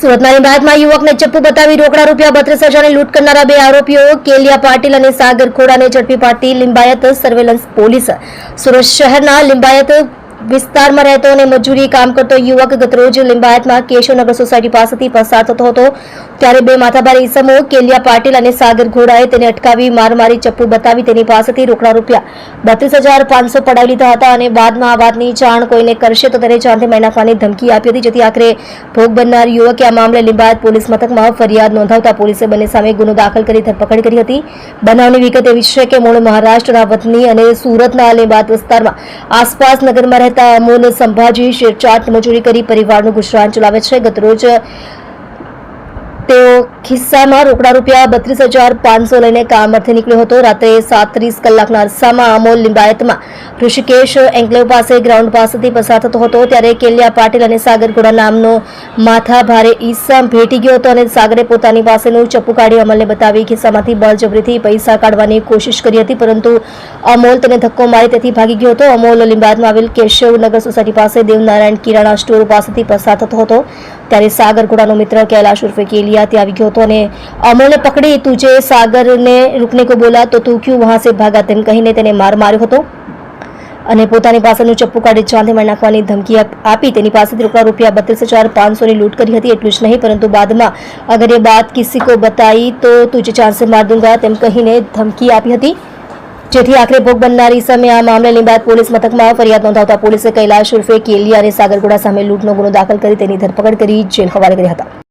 સુરતના લીંબાયતમાં યુવકને ચપ્પુ બતાવી રોકડા રૂપિયા બત્રીસ હજારની લૂંટ કરનારા બે આરોપીઓ કેલિયા પાટીલ અને સાગર ખોડાને ઝડપી પાડતી લિંબાયત સર્વેલન્સ પોલીસ સુરત શહેરના લીંબાયત વિસ્તારમાં રહેતો અને મજૂરી કામ કરતો યુવક ગતરોજ લિંબાયતમાં કેશવનગર સોસાયટી પાસેથી પસાર થતો હતો. ત્યારે બે માથાભારે ઇસમો કેલિયા પાટીલ અને સાગર ઘોડાએ તેને અટકાવી મારમારી ચપ્પુ બતાવી તેની પાસેથી રોકડા રૂપિયા બત્રીસ હજાર પાંચસો પડાવી લીધા હતા અને બાદમાં આ વાતની જાણ કોઈને કરશે તો તેને જાનથી મહિના નાખવાની ધમકી આપી હતી. જેથી આખરે ભોગ બનનાર યુવકે આ મામલે લિંબાયત પોલીસ મથકમાં ફરિયાદ નોંધાવતા પોલીસે બંને સામે ગુનો દાખલ કરી ધરપકડ કરી હતી. બનાવની વિગત એવી છે કે મૂળ મહારાષ્ટ્રના વતની અને સુરતના લિંબાયત વિસ્તારમાં આસપાસ નગરમાં રહેતા અમોલ સંભાજી શેરચાટ મજૂરી કરી પરિવારનું ગુજરાન ચલાવે છે. ગતરોજ તેઓ ખિસ્સામાં રોકડા રૂપિયા બત્રીસ હજાર પાંચસો લઈને કામર્થે નીકળ્યો હતો. રાત્રે સાત ત્રીસ કલાકના અરસામાં અમોલ લિંબાયતમાં ઋષિકેશ એન્કલેવ પાસે ગ્રાઉન્ડ પાસેથી પસાર થતો હતો. ત્યારે કેલિયા પાટીલ અને સાગર ઘોડા નામનો માથા ભારે ઈસમ ભેટી ગયો હતો અને સાગરે પોતાની પાસેનું ચપ્પુ કાઢી અમલને બતાવી ખિસ્સામાંથી બળજબરીથી પૈસા કાઢવાની કોશિશ કરી હતી, પરંતુ અમોલ તેને ધક્કો મારી તેથી ભાગી ગયો હતો. અમોલ લિંબાયતમાં આવેલ કેશવનગર સોસાયટી પાસે દેવનારાયણ કિરાણા સ્ટોર પાસેથી પસાર થતો હતો. ત્યારે સાગર ઘોડાનો મિત્ર કૈલાશ ઉર્ફે કેલિયા ત્યાં આવી ગયો હતો. અને અમોલને પકડી તુજે સાગરને રૂકને કો બોલા, તો તું ક્યું વહાં સે ભાગા? તેમ કહીને તેને માર માર્યો હતો. અને પોતાની પાસેનું ચપ્પુ કાઢી ચાંદીમાં નાખવાની ધમકી આપી તેની પાસેથી રોકડા રૂપિયા બત્રીસ હજાર પાંચસોની લૂંટ કરી હતી, એટલું જ નહીં, પરંતુ બાદમાં અગર એ બાત કિસી કો બતાઈ, તો તુજે ચાંદ માર દૂંગા, તેમ કહીને ધમકી આપી હતી. જેથી આખરે ભોગ બનનારી સામે આ મામલે બાદ પોલીસ મથકમાં ફરિયાદ નોંધાવતા પોલીસે કૈલાશ ઉર્ફે કેલિયા અને સાગરગોડા સામે લૂંટનો ગુનો દાખલ કરી તેની ધરપકડ કરી, જેલ હવાલે કર્યા હતા.